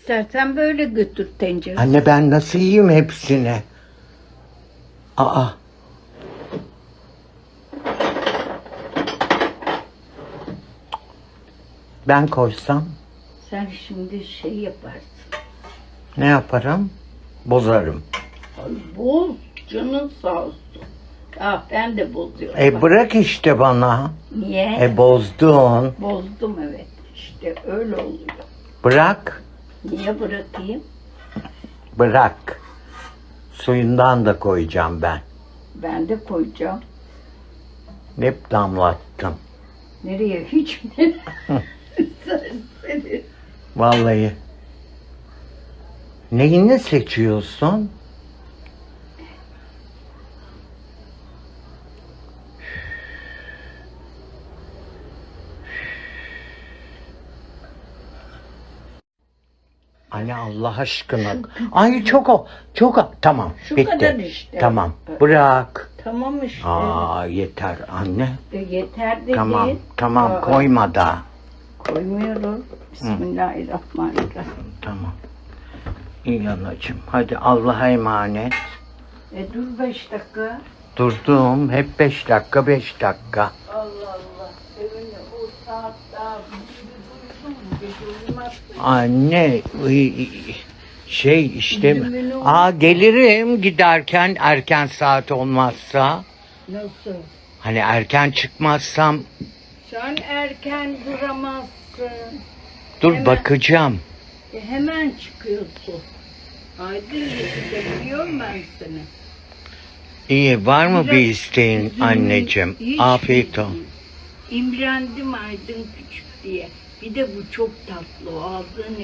İstersen böyle götür tencere. Anne ben nasıl yiyeyim hepsini? Aa. Ben koysam Sen şimdi şey yaparsın. ne yaparım? Bozarım. Ay, boz canın sağ olsun. Ah ben de bozuyorum. E Bak, bırak işte bana. Niye? E bozdun. Bozdum evet. İşte öyle oluyor. Bırak. Niye bırakayım? Bırak. Suyundan da koyacağım ben. Ben de koyacağım. Hep damlattım. Nereye? Hiç mi? Vallahi. Neyini seçiyorsun? Anne Allah aşkına. Ay çok o. Çok o. Tamam. Şu bitti. kadar işte. Tamam. Bırak. Tamam işte. Aa yeter anne. E, yeter dedin. Tamam. Tamam Aa, koyma da. Koymuyorum. Bismillahirrahmanirrahim. Tamam. İyi anacığım. Hadi Allah'a emanet. E dur beş dakika. Durdum. Hep beş dakika, beş dakika. Allah Allah. Evine o saat daha bir. Bir. Anne, şey işte. Aa gelirim giderken erken saat olmazsa. Nasıl? Hani erken çıkmazsam Sen erken duramazsın. dur Hemen. bakacağım. E, hemen çıkıyorsun. Haydi gidebiliyorum ben seni. İyi var mı bir Biraz isteğin üzülme- anneciğim? Afiyet olsun. İmrendim Aydın küçük diye. Bir de bu çok tatlı. O aldığın